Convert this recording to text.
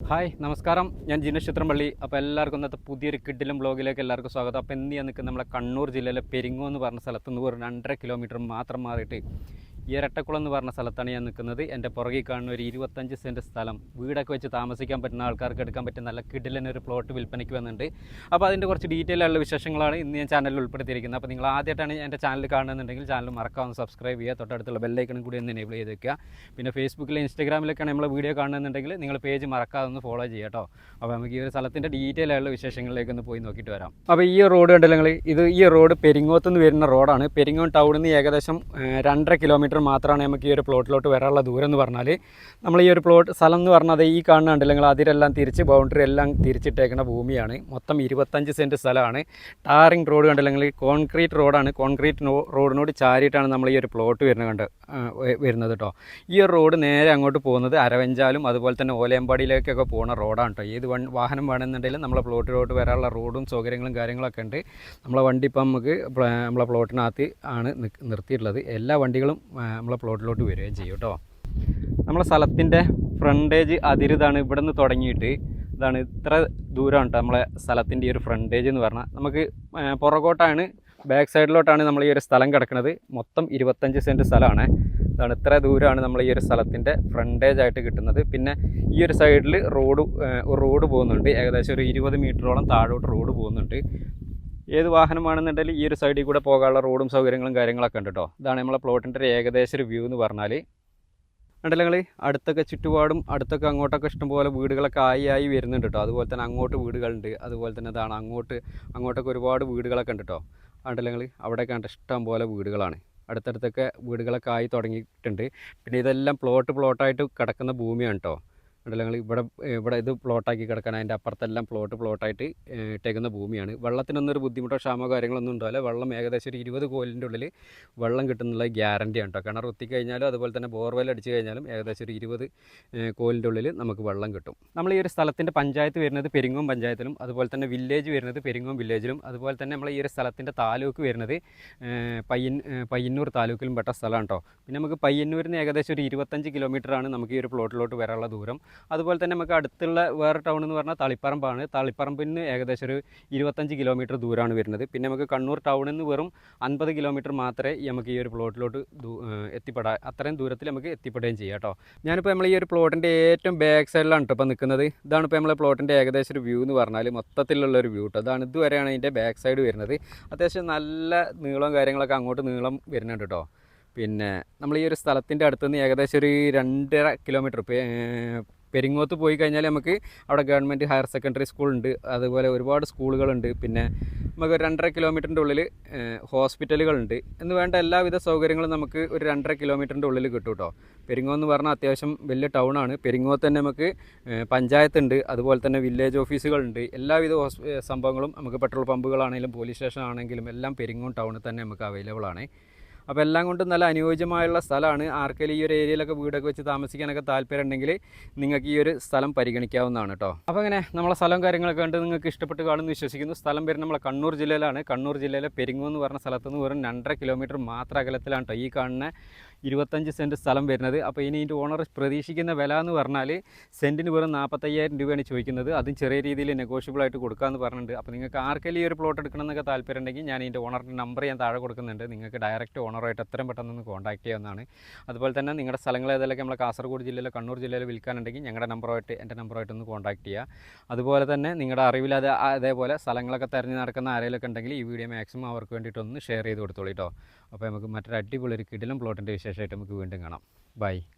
Hi നമസ്കാരം. ഞാൻ ജിനു ചിത്രംപള്ളി അപ്പോൾ എല്ലാവർക്കും ഇന്നത്തെ പുതിയൊരു കിഡിലും ബ്ലോഗിലേക്ക് എല്ലാവർക്കും സ്വാഗതം. അപ്പോൾ എന്ത് ഞാൻ നിൽക്കുന്നത് നമ്മളെ കണ്ണൂർ ജില്ലയിലെ പെരിങ്ങോ എന്ന് പറഞ്ഞ സ്ഥലത്ത് നിന്ന് ഒരു രണ്ടര കിലോമീറ്റർ മാത്രം മാറിയിട്ട് ഇരട്ടക്കുളം എന്ന് പറഞ്ഞ സ്ഥലത്താണ് ഞാൻ നിൽക്കുന്നത്. എന്റെ പുറകിൽ കാണുന്ന ഒരു ഇരുപത്തഞ്ച് സെന്റ് സ്ഥലം. വീടൊക്കെ വെച്ച് താമസിക്കാൻ പറ്റുന്ന ആൾക്കാർക്ക് എടുക്കാൻ പറ്റുന്ന നല്ല കിഡിലിന് ഒരു പ്ലോട്ട് വിൽപ്പനയ്ക്ക് വന്നിട്ടുണ്ട്. അപ്പോൾ അതിന്റെ കുറച്ച് ഡീറ്റെയിൽ ആയുള്ള വിശേഷങ്ങളാണ് ഇന്ന് ഞാൻ ചാനലിൽ ഉൾപ്പെടുത്തിയിരിക്കുന്നത്. അപ്പോൾ നിങ്ങൾ ആദ്യമായിട്ടാണ് എന്റെ ചാനൽ കാണുന്നുണ്ടെങ്കിൽ ചാനൽ മറക്കാവുന്ന സബ്സ്ക്രൈബ് ചെയ്യുക. തൊട്ടടുത്തുള്ള ബെല്ലൈക്കണും കൂടി ഒന്ന് എനേബിൾ ചെയ്ത് വെക്കുക. പിന്നെ ഫേസ്ബുക്കിലും ഇൻസ്റ്റാഗ്രാമിലൊക്കെയാണ് നമ്മൾ വീഡിയോ കാണുന്നുണ്ടെങ്കിൽ നിങ്ങൾ പേജ് മറക്കാതെ ഒന്ന് ഫോളോ ചെയ്യുക കേട്ടോ. അപ്പോൾ നമുക്ക് ഈ ഒരു സ്ഥലത്തിന്റെ ഡീറ്റെയിൽ ആയുള്ള വിശേഷങ്ങളിലേക്ക് ഒന്ന് പോയി നോക്കിയിട്ട് വരാം. അപ്പോൾ ഈ റോഡ് കണ്ടല്ലോ നിങ്ങൾ? ഇത് ഈ റോഡ് പെരിങ്ങോത്ത് നിന്ന് വരുന്ന റോഡാണ് പെരിങ്ങോം ടൗണിൽ നിന്ന് ഏകദേശം രണ്ടര കിലോമീറ്റർ മാത്രമാണ് നമുക്ക് ഈ ഒരു പ്ലോട്ടിലോട്ട് വരാനുള്ള ദൂരം എന്ന് പറഞ്ഞാൽ നമ്മൾ ഈ ഒരു പ്ലോട്ട് സ്ഥലം എന്ന് പറഞ്ഞാൽ ഈ കാണുന്ന കണ്ടില്ല നിങ്ങൾ അതിരെല്ലാം തിരിച്ച് ബൗണ്ടറി എല്ലാം തിരിച്ചിട്ടേക്കുന്ന ഭൂമിയാണ്. മൊത്തം ഇരുപത്തഞ്ച് സെന്റ് സ്ഥലമാണ്. ടാറിങ് റോഡ് കണ്ടില്ലെങ്കിൽ കോൺക്രീറ്റ് റോഡാണ് കോൺക്രീറ്റ് റോഡിനോട് ചാരിയിട്ടാണ് നമ്മൾ ഈ ഒരു പ്ലോട്ട് വരുന്നത് കണ്ട് വരുന്നത് കേട്ടോ ഈ ഒരു റോഡ് നേരെ അങ്ങോട്ട് പോകുന്നത് അരവഞ്ചാലും അതുപോലെ തന്നെ ഓലയമ്പാടിയിലേക്കൊക്കെ പോകുന്ന റോഡാണ് കേട്ടോ ഏത് വാഹനം വേണമെന്നുണ്ടെങ്കിലും നമ്മളെ പ്ലോട്ടിലോട്ട് വരാനുള്ള റോഡും സൗകര്യങ്ങളും കാര്യങ്ങളൊക്കെ ഉണ്ട്. നമ്മളെ വണ്ടി ഇപ്പം നമുക്ക് നമ്മളെ പ്ലോട്ടിനകത്ത് ആണ് നിർത്തിയിട്ടുള്ളത്. എല്ലാ വണ്ടികളും നമ്മളെ പ്ലോട്ടിലോട്ട് വരികയും ചെയ്യും കേട്ടോ. നമ്മളെ സ്ഥലത്തിന്റെ ഫ്രണ്ടേജ് അതിരിതാണ് ഇവിടെ നിന്ന് തുടങ്ങിയിട്ട്. ഇതാണ് ഇത്ര ദൂരമാണ് കേട്ടോ നമ്മളെ സ്ഥലത്തിന്റെ ഈ ഒരു ഫ്രണ്ടേജ് എന്ന് പറഞ്ഞാൽ. നമുക്ക് പുറകോട്ടാണ് ബാക്ക് സൈഡിലോട്ടാണ് നമ്മൾ ഈ ഒരു സ്ഥലം കിടക്കുന്നത്. മൊത്തം ഇരുപത്തഞ്ച് സെന്റ് സ്ഥലമാണ്. അതാണ് ഇത്ര ദൂരമാണ് നമ്മൾ ഈ ഒരു സ്ഥലത്തിന്റെ ഫ്രണ്ടേജ് ആയിട്ട് കിട്ടുന്നത്. പിന്നെ ഈ ഒരു സൈഡിൽ റോഡ് റോഡ് പോകുന്നുണ്ട്. ഏകദേശം ഒരു ഇരുപത് മീറ്ററോളം താഴോട്ട് റോഡ് പോകുന്നുണ്ട്. ഏത് വാഹനമാണെന്നുണ്ടെങ്കിൽ ഈ ഒരു സൈഡിൽ കൂടെ പോകാനുള്ള റോഡും സൗകര്യങ്ങളും കാര്യങ്ങളൊക്കെ ഉണ്ട് കേട്ടോ ഇതാണ് നമ്മളെ പ്ലോട്ടിന്റെ ഒരു ഏകദേശം ഒരു വ്യൂ എന്ന് പറഞ്ഞാൽ ഉണ്ടല്ലോ നിങ്ങൾ അടുത്തൊക്കെ ചുറ്റുപാടും അടുത്തൊക്കെ അങ്ങോട്ടൊക്കെ ഇഷ്ടംപോലെ വീടുകളൊക്കെ ആയി ആയി വരുന്നുണ്ട് കേട്ടോ അതുപോലെ തന്നെ അങ്ങോട്ട് വീടുകളുണ്ട്. അതുപോലെ തന്നെ ഇതാണ് അങ്ങോട്ട് അങ്ങോട്ടൊക്കെ ഒരുപാട് വീടുകളൊക്കെ ഉണ്ട് കേട്ടോ ഉണ്ടല്ലോ നിങ്ങൾ അവിടെയൊക്കെ കണ്ട ഇഷ്ടം പോലെ വീടുകളാണ്. അടുത്തടുത്തൊക്കെ വീടുകളൊക്കെ ആയി തുടങ്ങിയിട്ടുണ്ട്. പിന്നെ ഇതെല്ലാം പ്ലോട്ട് പ്ലോട്ടായിട്ട് കിടക്കുന്ന ഭൂമിയാണ് കേട്ടോ കണ്ടല്ലോ ഞങ്ങൾ ഇവിടെ ഇവിടെ ഇത് പ്ലോട്ടാക്കി കിടക്കാൻ അതിന്റെ അപ്പുറത്തെല്ലാം പ്ലോട്ട് പ്ലോട്ടായിട്ട് ഇട്ടേക്കുന്ന ഭൂമിയാണ്. വെള്ളത്തിനൊന്നും ഒരു ബുദ്ധിമുട്ടോ ക്ഷാമോ കാര്യങ്ങളൊന്നും ഉണ്ടാവില്ല. വെള്ളം ഏകദേശം ഒരു ഇരുപത് കോലിന്റെ ഉള്ളിൽ വെള്ളം കിട്ടുന്നുള്ള ഗ്യാരണ്ടിയാണ് കേട്ടോ കിണർ കുത്തി കഴിഞ്ഞാലും അതുപോലെ തന്നെ ബോർവെൽ അടിച്ചു കഴിഞ്ഞാലും ഏകദേശം ഒരു ഇരുപത് കോലിന്റെ ഉള്ളിൽ നമുക്ക് വെള്ളം കിട്ടും. നമ്മൾ ഈ ഒരു സ്ഥലത്തിന്റെ പഞ്ചായത്ത് വരുന്നത് പെരിങ്ങോം പഞ്ചായത്തിലും അതുപോലെ തന്നെ വില്ലേജ് വരുന്നത് പെരിങ്ങോം വില്ലേജിലും അതുപോലെ തന്നെ നമ്മൾ ഈ ഒരു സ്ഥലത്തിന്റെ താലൂക്ക് വരുന്നത് പയ്യൻ പയ്യന്നൂർ താലൂക്കിലും പെട്ട സ്ഥലമാണ് കേട്ടോ പിന്നെ നമുക്ക് പയ്യന്നൂരിൽ നിന്ന് ഏകദേശം ഒരു ഇരുപത്തഞ്ച് കിലോമീറ്ററാണ് നമുക്ക് ഈ ഒരു പ്ലോട്ടിലോട്ട് വരാനുള്ള ദൂരം. അതുപോലെ തന്നെ നമുക്ക് അടുത്തുള്ള വേറെ ടൗൺ എന്ന് പറഞ്ഞാൽ തളിപ്പറമ്പാണ്. തളിപ്പറമ്പിൽ നിന്ന് ഏകദേശം ഒരു ഇരുപത്തഞ്ച് കിലോമീറ്റർ ദൂരമാണ് വരുന്നത്. പിന്നെ നമുക്ക് കണ്ണൂർ ടൗണിൽ നിന്ന് വെറും അൻപത് കിലോമീറ്റർ മാത്രമേ നമുക്ക് ഈ ഒരു പ്ലോട്ടിലോട്ട് എത്തിപ്പെടാ അത്രയും ദൂരത്തിൽ നമുക്ക് എത്തിപ്പെടുകയും ചെയ്യാം കേട്ടോ. ഞാനിപ്പോൾ നമ്മൾ ഈ ഒരു പ്ലോട്ടിന്റെ ഏറ്റവും ബാക്ക് സൈഡിലാണ് കേട്ടോ ഇപ്പോൾ നിൽക്കുന്നത് ഇതാണ് ഇപ്പോൾ നമ്മളെ പ്ലോട്ടിന്റെ ഏകദേശം ഒരു വ്യൂ എന്ന് പറഞ്ഞാൽ മൊത്തത്തിലുള്ള ഒരു വ്യൂ കേട്ടോ അതാണ് ഇതുവരെയാണ് ഇതിന്റെ ബാക്ക് സൈഡ് വരുന്നത്. അത്യാവശ്യം നല്ല നീളവും കാര്യങ്ങളൊക്കെ അങ്ങോട്ട് നീളം വരുന്നുണ്ട് കേട്ടോ പിന്നെ നമ്മൾ ഈ ഒരു സ്ഥലത്തിന്റെ അടുത്തുനിന്ന് ഏകദേശം ഒരു രണ്ടര കിലോമീറ്റർ പെരിങ്ങോത്ത് പോയി കഴിഞ്ഞാൽ നമുക്ക് അവിടെ ഗവൺമെന്റ് ഹയർ സെക്കൻഡറി സ്കൂളുണ്ട്. അതുപോലെ ഒരുപാട് സ്കൂളുകളുണ്ട്. പിന്നെ നമുക്ക് ഒരു രണ്ടര കിലോമീറ്ററിന്റെ ഉള്ളിൽ ഹോസ്പിറ്റലുകളുണ്ട്. എന്ന് വേണ്ട എല്ലാവിധ സൗകര്യങ്ങളും നമുക്ക് ഒരു രണ്ടര കിലോമീറ്ററിന്റെ ഉള്ളിൽ കിട്ടും കേട്ടോ പെരിങ്ങോ എന്ന് പറഞ്ഞാൽ അത്യാവശ്യം വലിയ ടൗണാണ് പെരിങ്ങോത്ത് തന്നെ നമുക്ക് പഞ്ചായത്തുണ്ട് അതുപോലെ തന്നെ വില്ലേജ് ഓഫീസുകളുണ്ട് എല്ലാവിധ സംഭവങ്ങളും നമുക്ക് പെട്രോൾ പമ്പുകളാണെങ്കിലും പോലീസ് സ്റ്റേഷൻ ആണെങ്കിലും എല്ലാം പെരിങ്ങോം ടൗണിൽ തന്നെ നമുക്ക് അവൈലബിൾ ആണ്. അപ്പോൾ എല്ലാം കൊണ്ടും നല്ല അനുയോജ്യമായുള്ള സ്ഥലമാണ്. ആർക്കെങ്കിലും ഈ ഒരു ഏരിയയിലൊക്കെ വീടൊക്കെ വെച്ച് താമസിക്കാനൊക്കെ താല്പര്യം ഉണ്ടെങ്കിൽ നിങ്ങൾക്ക് ഈ ഒരു സ്ഥലം പരിഗണിക്കാവുന്നതാണ് കേട്ടോ. അപ്പോൾ അങ്ങനെ നമ്മളെ സ്ഥലം കാര്യങ്ങളൊക്കെ കണ്ട് നിങ്ങൾക്ക് ഇഷ്ടപ്പെട്ട് കാണുമെന്ന് വിശ്വസിക്കുന്നു. സ്ഥലം പേര് നമ്മളെ കണ്ണൂർ ജില്ലയിലാണ്. കണ്ണൂർ ജില്ലയിലെ പെരിങ്ങോ എന്ന് പറഞ്ഞ സ്ഥലത്തുനിന്ന് വെറും രണ്ടര കിലോമീറ്റർ മാത്രം അകലത്തിലാണ് കേട്ടോ ഈ കാണുന്ന ഇരുപത്തഞ്ച് സെന്റ് സ്ഥലം വരുന്നത്. അപ്പോൾ ഇനി ഇതിന്റെ ഓണർ പ്രതീക്ഷിക്കുന്ന വില എന്ന് പറഞ്ഞാൽ സെന്റിന് വെറും നാൽപ്പത്തയ്യായിരം രൂപയാണ് ചോദിക്കുന്നത്. അതും ചെറിയ രീതിയിൽ നെഗോഷ്യബിൾ ആയിട്ട് കൊടുക്കാമെന്ന് പറഞ്ഞിട്ടുണ്ട്. അപ്പോൾ നിങ്ങൾക്ക് ആർക്കെങ്കിലും ഈ ഒരു പ്ലോട്ട് എടുക്കണമെന്നൊക്കെ താല്പര്യം ഉണ്ടെങ്കിൽ ഞാൻ ഇതിന്റെ ഓണറിന്റെ നമ്പർ ഞാൻ താഴെ കൊടുക്കുന്നുണ്ട്. നിങ്ങൾക്ക് ഡയറക്റ്റ് ഓണറായിട്ട് എത്രയും പെട്ടെന്ന് ഒന്ന് കോൺടാക്ട് ചെയ്യാവുന്നതാണ്. അതുപോലെ തന്നെ നിങ്ങളുടെ സ്ഥലങ്ങൾ ഏതെല്ലാം നമ്മൾ കാസർഗോഡ് ജില്ലയിലോ കണ്ണൂർ ജില്ലയിലോ വിൽക്കാനുണ്ടെങ്കിൽ ഞങ്ങളുടെ നമ്പറുമായിട്ട് എന്റെ നമ്പറുമായിട്ട് ഒന്ന് കോൺടാക്ട് ചെയ്യുക അതുപോലെ തന്നെ നിങ്ങളുടെ അറിവില്ലാതെ അതേപോലെ സ്ഥലങ്ങളൊക്കെ തിരഞ്ഞ് നടക്കുന്ന ആരെങ്കിലും ഉണ്ടെങ്കിൽ ഈ വീഡിയോ മാക്സിമം അവർക്ക് വേണ്ടിയിട്ടൊന്ന് ഷെയർ ചെയ്ത് കൊടുത്തോളൂ കേട്ടോ അപ്പോൾ നമുക്ക് മറ്റൊരു അടിപൊളി ഒരു കിടിലം പ്ലോട്ടിന്റെ വിശേഷമായിട്ട് നമുക്ക് വീണ്ടും കാണാം. ബൈ